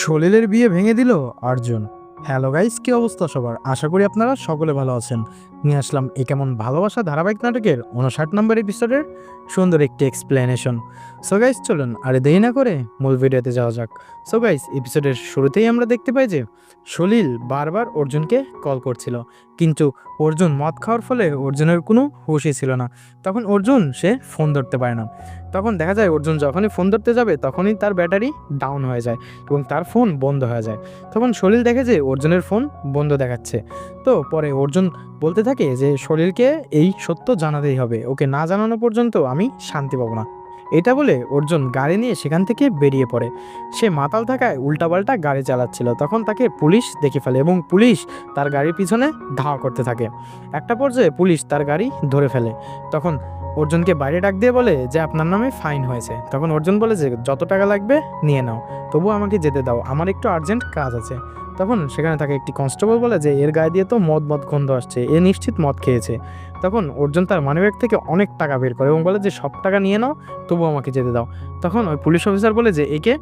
সলিলের বিয়ে ভেঙে দিল অর্জুন। হ্যালো গাইস কি অবস্থা সবার? আশা করি আপনারা সকলে ভালো আছেন। নিয়ে আসলাম এ কেমন ভালোবাসা ধারাবাহিক নাটকের উনষাট নম্বর এপিসোডের সুন্দর একটি এক্সপ্লেনেশন সো গাইস চলুন আরে দেরি না করে মূল ভিডিওতে যাওয়া যাক। সো গাইস এপিসোডের শুরুতেই আমরা দেখতে পাই যে সলিল বারবার অর্জুনকে কল করছিল। কিন্তু অর্জুন মদ খাওয়ার ফলে অর্জুনের কোনো হুশই ছিল না। তখন অর্জুন সে ফোন ধরতে পারে না। তখন দেখা যায় অর্জুন যখনই ফোন ধরতে যাবে, তখনই তার ব্যাটারি ডাউন হয়ে যায় এবং তার ফোন বন্ধ হয়ে যায়। তখন সলিল দেখে যে অর্জুনের ফোন বন্ধ দেখাচ্ছে। তো পরে অর্জুন বলতে থাকে যে, শরীরকে এই সত্য জানাতেই হবে। ওকে না জানানো পর্যন্ত আমি শান্তি পাবো না। এটা বলে অর্জুন গাড়ি নিয়ে সেখান থেকে বেরিয়ে পড়ে। সে মাতাল থাকায় উল্টাপাল্টা গাড়ি চালাচ্ছিল। তখন তাকে পুলিশ দেখে ফেলে এবং পুলিশ তার গাড়ির পিছনে ধাওয়া করতে থাকে। একটা পর্যায়ে পুলিশ তার গাড়ি ধরে ফেলে। তখন অর্জুনকে বাইরে ডাক দিয়ে বলে যে, আপনার নামে ফাইন হয়েছে। তখন অর্জুন বলে যে, যত টাকা লাগবে, নিয়ে নাও। তবু আমাকে যেতে দাও। আমার একটু আর্জেন্ট কাজ আছে। তখন সেখানে তাকে একটি কনস্টেবল বলে যে, এর গায়ে দিয়ে তো মদ মদ গন্ধ আসছে, এ নিশ্চিত মদ খেয়েছে। তখন অর্জুন তার মানিব্যাগ থেকে অনেক টাকা বের করে এবং বলে যে, সব টাকা নিয়ে নাও তবু আমাকে যেতে দাও। তখন ওই পুলিশ অফিসার বলে যে, একে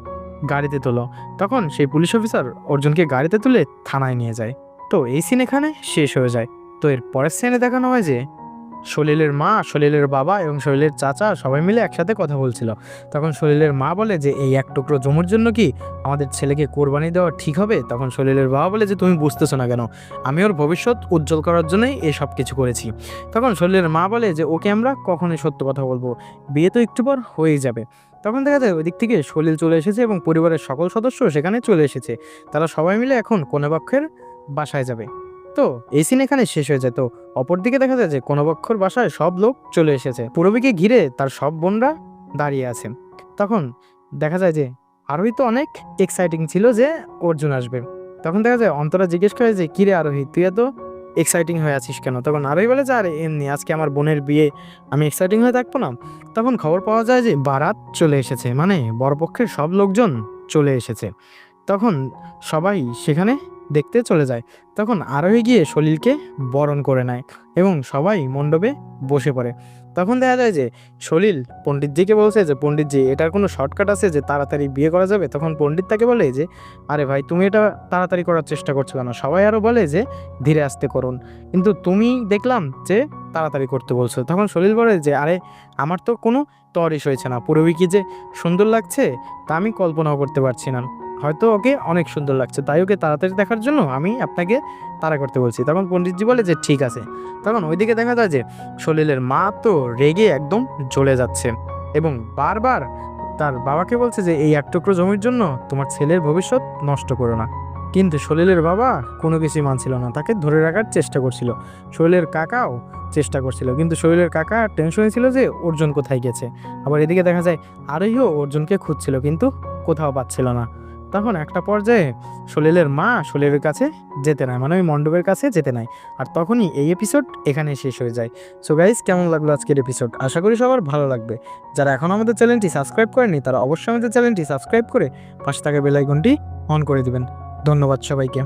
গাড়িতে তোলো। তখন সেই পুলিশ অফিসার অর্জুনকে গাড়িতে তুলে থানায় নিয়ে যায়। তো এই সিন এখানে শেষ হয়ে যায়। তো এর পরের সিনে দেখানো হয় যে সলিলের মা, সলিলের বাবা এবং সলিলের চাচা সবাই মিলে একসাথে কথা বলছিল। তখন সলিলের মা বলে যে, এই এক টুকরো জমির জন্য কি আমাদের ছেলেকে কোরবানি দেওয়া ঠিক হবে? তখন সলিলের বাবা বলে যে, তুমি বুঝতেছো না কেন? আমি ওর ভবিষ্যৎ উজ্জ্বল করার জন্যই এই সব কিছু করেছি। তখন সলিলের মা বলে যে, ওকে আমরা কখনোই সত্য কথা বলব। বিয়ে তো একটু পর হয়েই যাবে। তখন দেখা যায় ওই দিক থেকে সলিল চলে এসেছে এবং পরিবারের সকল সদস্য সেখানে চলে এসেছে। তারা সবাই মিলে এখন কনেপক্ষের বাসায় যাবে। তো এই সিন এখানে শেষ হয়ে যায়। তো অপরদিকে দেখা যায় যে কনবক্ষর বাসায় সব লোক চলে এসেছে। পূরবীকে ঘিরে তার সব বোনরা দাঁড়িয়ে আছে তখন দেখা যায় যে আরোহী তো অনেক এক্সাইটিং ছিল যে অর্জুন আসবে। তখন দেখা যায় অন্তরা জিজ্ঞেস করে যে, কিরে আরোহী, তুই এত এক্সাইটিং হয়ে আছিস কেন? তখন আরোহী বলে যে, আরে, এমনি আজকে আমার বোনের বিয়ে, আমি এক্সাইটিং হয়ে থাকব না। তখন খবর পাওয়া যায় যে বারাত চলে এসেছে। মানে বরপক্ষের সব লোকজন চলে এসেছে। তখন সবাই সেখানে দেখতে চলে যায়। তখন আরোহী গিয়ে সলিলকে বরণ করে নেয় এবং সবাই মণ্ডপে বসে পড়ে। তখন দেখা যায় যে সলিল পণ্ডিতজিকে বলছে যে, পণ্ডিতজি, এটার কোনো শর্টকাট আছে যে তাড়াতাড়ি বিয়ে করা যাবে? তখন পণ্ডিত তাকে বলে যে, আরে ভাই, তুমি এটা তাড়াতাড়ি করার চেষ্টা করছ কেন? সবাই আরও বলে যে, ধীরে আস্তে করুন। কিন্তু তুমি দেখলাম যে তাড়াতাড়ি করতে বলছো। তখন সলিল বলে যে, আরে, আমার তো কোনো তরিস হয়েছে না। পুরবী কি যে সুন্দর লাগছে তা আমি কল্পনাও করতে পারছি না। হয়তো ওকে অনেক সুন্দর লাগছে। তাই ওকে তাড়াতাড়ি দেখার জন্য আমি আপনাকে তাড়া করতে বলছি। তখন পণ্ডিতজি বলে যে, ঠিক আছে। তখন ওইদিকে দেখা যায় যে, সলিলের মা তো রেগে একদম জ্বলে যাচ্ছে এবং বারবার তার বাবাকে বলছে যে, এই এক টুকরো জমির জন্য তোমার ছেলের ভবিষ্যৎ নষ্ট করো না। কিন্তু সলিলের বাবা কোনো কিছুই মানছিল না, তাকে ধরে রাখার চেষ্টা করছিল। শৈলের কাকাও চেষ্টা করছিল, কিন্তু শৈলের কাকা টেনশনে ছিল যে, অর্জুন কোথায় গেছে? আবার এদিকে দেখা যায়, আরোহীও অর্জুনকে খুঁজছিল, কিন্তু কোথাও পাচ্ছিল না। তখন একটা পর্যায়ে সলিলের মা সলিলের কাছে যেতে নেয় মানে ওই মণ্ডপের কাছে যেতে নেয় আর তখনই এই এপিসোড এখানে শেষ হয়ে যায়। সো গাইজ কেমন লাগল আজকের এপিসোড আশা করি সবার ভালো লাগবে। যারা এখন আমাদের চ্যানেলটি সাবস্ক্রাইব করেনি তারা অবশ্যই আমাদের চ্যানেলটি সাবস্ক্রাইব করে পাশে থাকা বেলাইকনটি অন করে দেবেন। ধন্যবাদ সবাইকে।